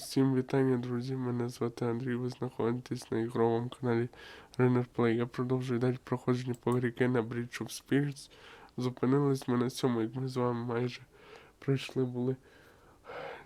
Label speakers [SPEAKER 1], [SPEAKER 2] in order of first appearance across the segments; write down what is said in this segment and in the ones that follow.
[SPEAKER 1] Усім вітання, друзі. Мене звати Андрій. Ви знаходитесь на ігровому каналі Runner Play. Я продовжую далі проходження по грі на Bridge of Spirits. Зупинились ми на цьому, як ми з вами майже прийшли були.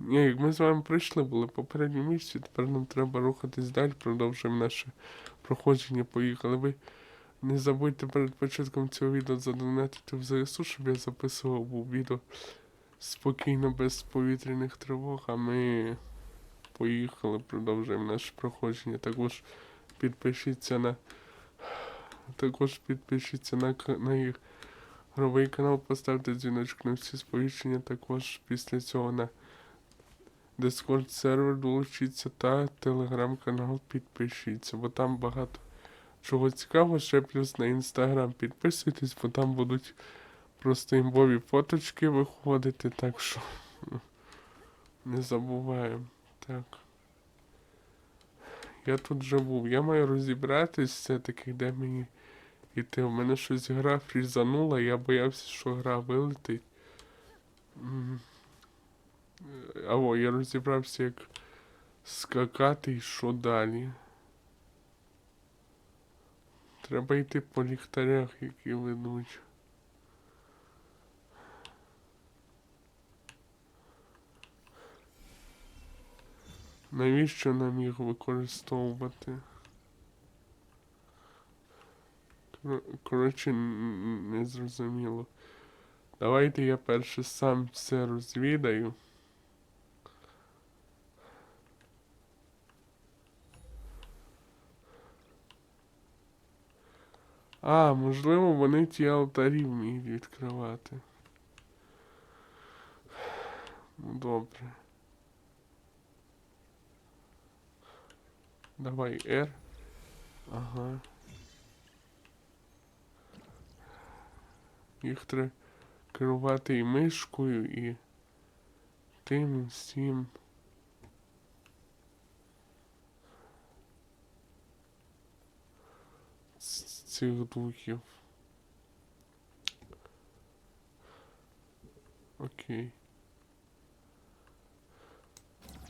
[SPEAKER 1] Ні, як ми з вами прийшли були попередньо місці, тепер нам треба рухатись далі, продовжуємо наше проходження. Поїхали. Ви не забудьте перед початком цього відео задонатити в ЗСУ, щоб я записував був відео спокійно, без повітряних тривог, а ми поїхали, продовжуємо наше проходження. Також підпишіться на. Також підпишіться на, на ігровий канал, поставте дзвіночок на всі сповіщення. Також після цього на Discord сервер долучіться та телеграм-канал підпишіться, бо там багато чого цікавого. Ще плюс на інстаграм підписуйтесь, бо там будуть просто імбові фоточки виходити, так що не забуваємо. Так. Я тут був. Я маю розібратись все-таки, де мені йти. У мене щось гра фрізанула, я боявся, що гра вилетить. Е, Аво, я розібрався, як скакати і що далі. Треба йти по ліхтарях, які ведуть. Навіщо нам їх використовувати? Коротше, не зрозуміло. Давайте я перше сам все розвідаю. А, можливо, вони ті алтарі вміють відкривати. Ну, добре. Давай R. Ага. Їх треба керувати і мишкою, і тим і всім. Ц- Цих духів. Окей.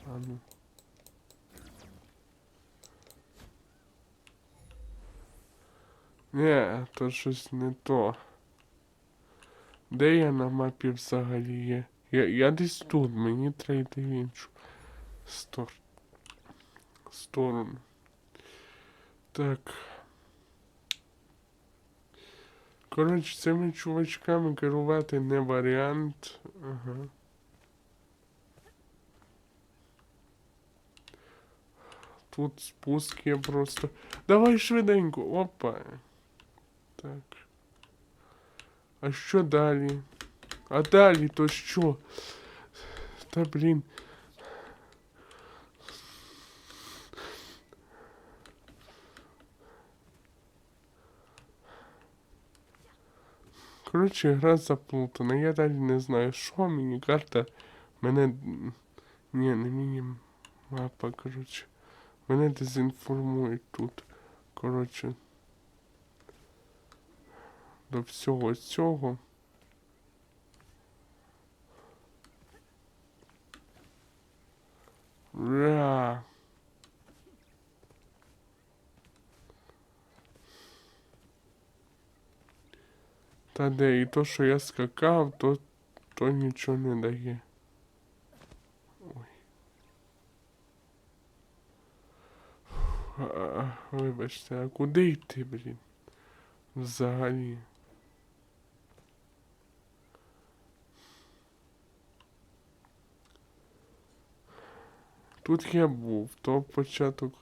[SPEAKER 1] А ну. Не, то щось не то. Де я на мапі взагалі є? Я, я десь тут, мені треба йти в іншу стор... сторону. Так. Коротше, цими чувачками керувати не варіант. Ага. Тут спуск є просто. Давай швиденько. Опа. Так. А що далі? А далі то що? Та блін. Коротше, гра заплутана. Я далі не знаю, що мені карта. Мене. Ні, не мені мапа, коротше. Мене дезінформують тут. Коротше. До всього цього. Ра. Та де і то, що я скакав, то, то нічого не дає. Ой. А, вибачте, а куди йти, блін? Взагалі. Тут я був, то початок,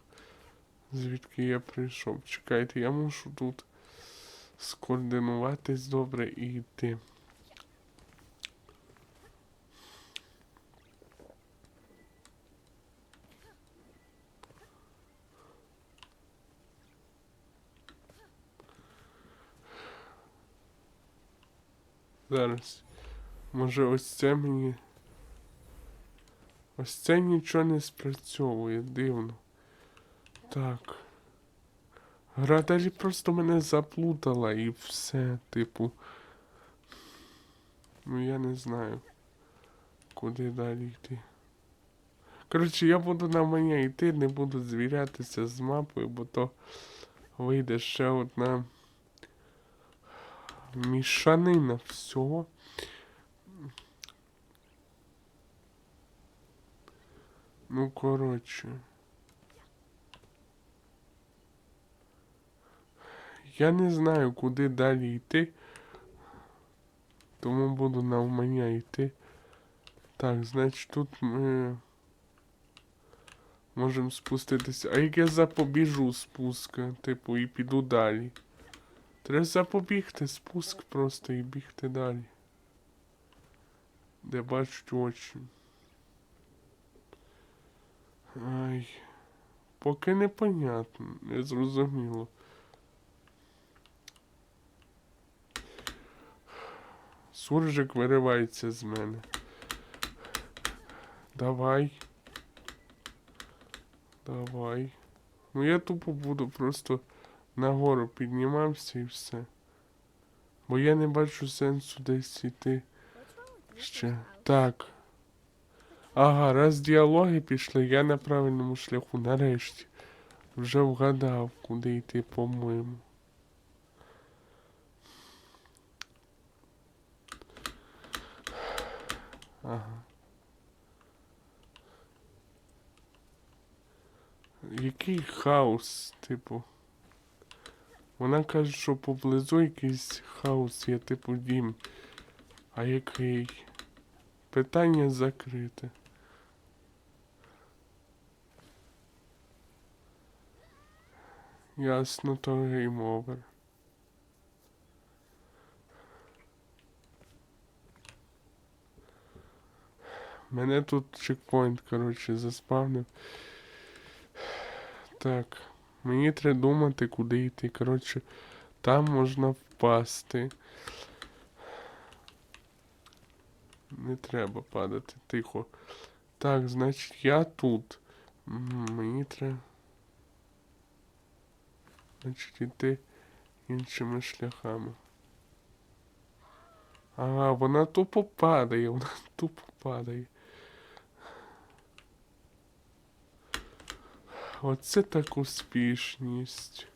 [SPEAKER 1] звідки я прийшов. Чекайте, я мушу тут скоординуватись добре і йти. Зараз. Може ось це мені. Ось це нічого не спрацьовує, дивно. Так. Гра далі просто мене заплутала і все, типу. Ну я не знаю. Куди далі йти. Коротше, я буду на мене йти, не буду звірятися з мапою, бо то вийде ще одна мішанина всього. Ну, коротше. Я не знаю, куди далі йти. Тому буду навмання йти. Так, значить тут ми можемо спуститися. А як я запобіжу спуска, типу, і піду далі. Треба запобігти спуск просто і бігти далі. Де бачать очі. Ай. Поки непонятно, не зрозуміло. Суржик виривається з мене. Давай. Давай. Ну я тупо буду просто нагору піднімався і все. Бо я не бачу сенсу десь йти ще. Так. Ага, раз діалоги пішли, я на правильному шляху, нарешті. Вже вгадав, куди йти, по-моєму. Ага. Який хаос, типу. Вона каже, що поблизу якийсь хаос є, типу дім. А який? Питання закрите. Ясно, то гейм овер. Мене тут чекпоінт, коротше, заспавнив. Так. Мені треба думати, куди йти. Коротше, там можна впасти. Не треба падати, тихо. Так, значить я тут. Мені треба. Значить, іти іншими шляхами. Ага, вона тупо падає, вона тупо падає. Оце так успішність.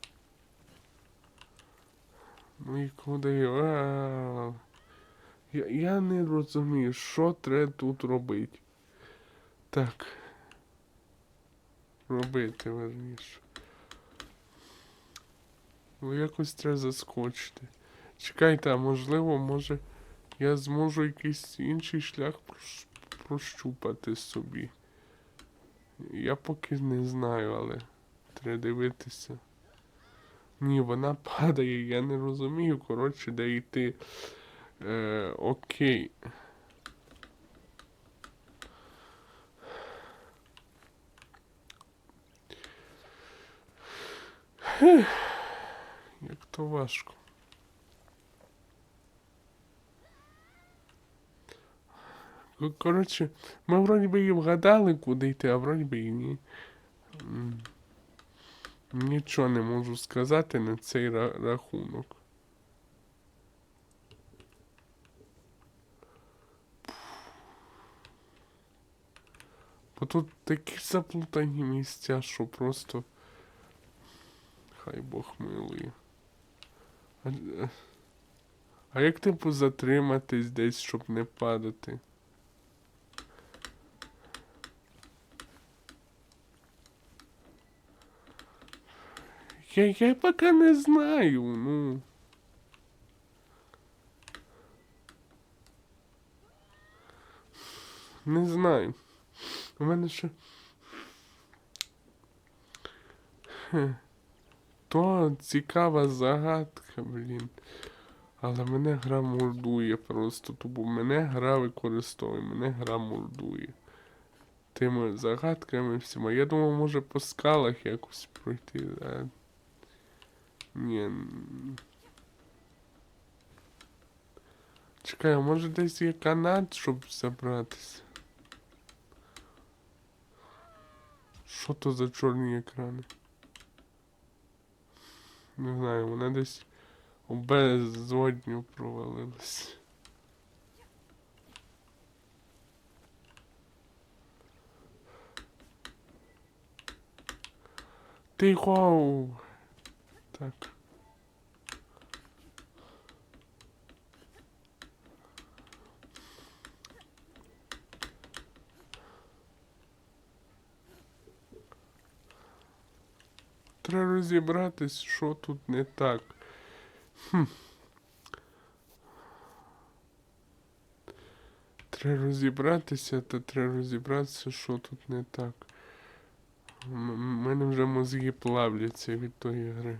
[SPEAKER 1] Ну і куди? А, Я, я не розумію, що треба тут робити. Так. Робити верніше. Ну якось треба заскочити. Чекайте, а можливо, може я зможу якийсь інший шлях прощупати собі. Я поки не знаю, але треба дивитися. Ні, вона падає, я не розумію, коротше, де йти. Е, окей. Ех, Як то важко. Коротше, ми вроді би і вгадали, куди йти, а вроді би і ні. Нічого не можу сказати на цей рахунок. Бо тут такі заплутані місця, що просто. Хай Бог милує. А, а як типу затриматись десь, щоб не падати? Я, я поки не знаю, ну. Не знаю. У мене ще. Хе. То цікава загадка, блін. Але мене гра мордує просто. Тобто мене гра використовує, мене гра мордує. Тими загадками всіма. Я думав, може по скалах якось пройти. А... Ні. Чекай, а може десь є канат, щоб забратися? Що то за чорні екрани? Не знаю, вона десь у безодню провалилась. Тихо! Так. Треба розібратись, що тут не так. Хм. Треба розібратися, та треба розібратися, що тут не так. У мене вже мозги плавляться від тої гри.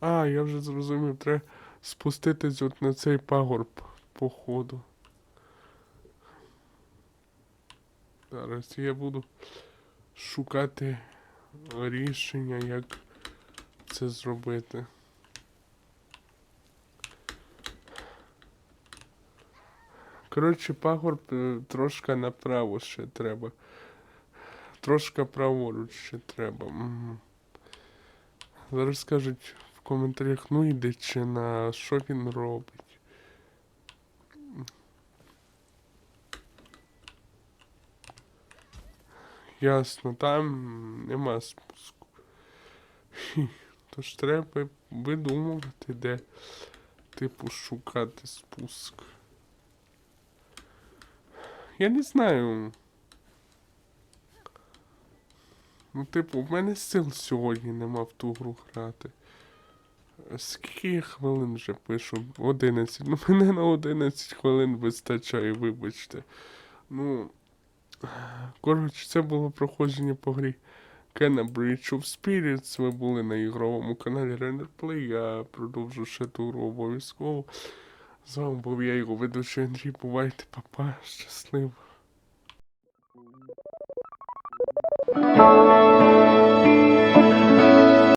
[SPEAKER 1] А, я вже зрозумів, треба спуститись от на цей пагорб, походу. Зараз я буду шукати рішення, як це зробити. Коротше, пагорб е, трошки направо ще треба. Трошки праворуч ще треба. Зараз скажуть в коментарях, ну йде чи на що він робить. Ясно, там нема спуску. Тож треба видумувати, де, типу, шукати спуск. Я не знаю. Ну, типу, в мене сил сьогодні нема в ту гру грати. Скільки хвилин вже пишу? 11. Ну, мене на 11 хвилин вистачає, вибачте. Ну. Коротше, це було проходження по грі Кена Bridge of Spirits. Ви були на ігровому каналі Render Play. Я продовжу ще туру обов'язково. З вами був я його ведучий Андрій. Бувайте, папа, щасливо.